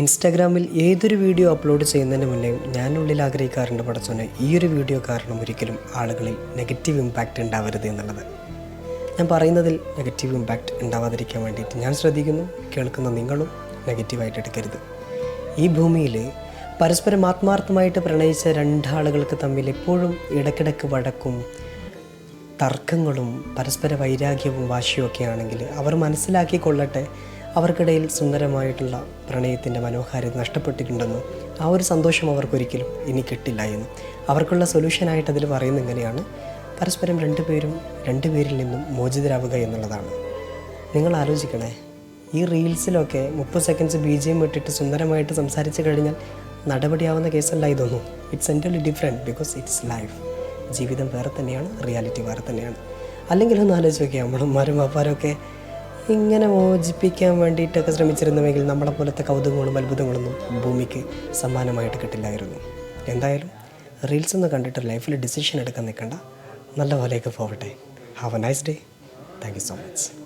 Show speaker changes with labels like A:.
A: ഇൻസ്റ്റാഗ്രാമിൽ ഏതൊരു video upload ചെയ്യുന്നതിന് മുന്നേ ഉള്ളിൽ ആഗ്രഹിക്കാറുണ്ട് പടച്ചോനെ ഈ ഒരു വീഡിയോ കാരണം ഒരിക്കലും ആളുകളിൽ നെഗറ്റീവ് ഇമ്പാക്റ്റ് ഉണ്ടാവരുത് എന്നുള്ളത്. ഞാൻ പറയുന്നതിൽ നെഗറ്റീവ് ഇമ്പാക്റ്റ് ഉണ്ടാവാതിരിക്കാൻ വേണ്ടിയിട്ട് ഞാൻ ശ്രദ്ധിക്കുന്നു കേൾക്കുന്ന നിങ്ങളും നെഗറ്റീവായിട്ട് എടുക്കരുത്. ഈ ഭൂമിയിൽ പരസ്പരം ആത്മാർത്ഥമായിട്ട് പ്രണയിച്ച രണ്ടാളുകൾക്ക് തമ്മിൽ എപ്പോഴും ഇടക്കിടക്ക് വഴക്കും തർക്കങ്ങളും പരസ്പര വൈരാഗ്യവും വാശിയും ഒക്കെ ആണെങ്കിൽ അവർ മനസ്സിലാക്കിക്കൊള്ളട്ടെ അവർക്കിടയിൽ സുന്ദരമായിട്ടുള്ള പ്രണയത്തിന്റെ മനോഹാരിത നഷ്ടപ്പെട്ടിട്ടുണ്ടെന്നും ആ ഒരു സന്തോഷം അവർക്കൊരിക്കലും ഇനി കിട്ടില്ല എന്നും അവർക്കുള്ള സൊല്യൂഷനായിട്ട് അതിൽ പറയുന്നത് ഇങ്ങനെയാണ്. പരസ്പരം രണ്ടുപേരും രണ്ടുപേരിൽ നിന്നും മോചിതരാവുക എന്നുള്ളതാണ്. നിങ്ങൾ ആലോചിക്കണേ ഈ റീൽസിലൊക്കെ മുപ്പത് സെക്കൻഡ്സ് ബി ജി എം ഇട്ടിട്ട് സുന്ദരമായിട്ട് സംസാരിച്ച് കഴിഞ്ഞാൽ നടപടിയാവുന്ന കേസല്ല ഇതൊന്നും. It's entirely different because it's life ജീവിതം വേറെ തന്നെയാണ് റിയാലിറ്റി വേറെ തന്നെയാണ്. അല്ലെങ്കിൽ ഒന്ന് ആലോചിച്ച് നോക്കിയാൽ നമ്മളും മാരും അപ്പാരൊക്കെ ഇങ്ങനെ മോചിപ്പിക്കാൻ വേണ്ടിയിട്ടൊക്കെ ശ്രമിച്ചിരുന്നുവെങ്കിൽ നമ്മളെ പോലത്തെ കൗതുകങ്ങളും അത്ഭുതങ്ങളൊന്നും ഭൂമിക്ക് സമ്മാനമായിട്ട് കിട്ടില്ലായിരുന്നു. എന്തായാലും റീൽസ് ഒന്നും കണ്ടിട്ട് ലൈഫിൽ ഡിസിഷൻ എടുക്കാൻ നിൽക്കണ്ട. നല്ല പോലെയൊക്കെ പോവട്ടെ have a nice day thank you so much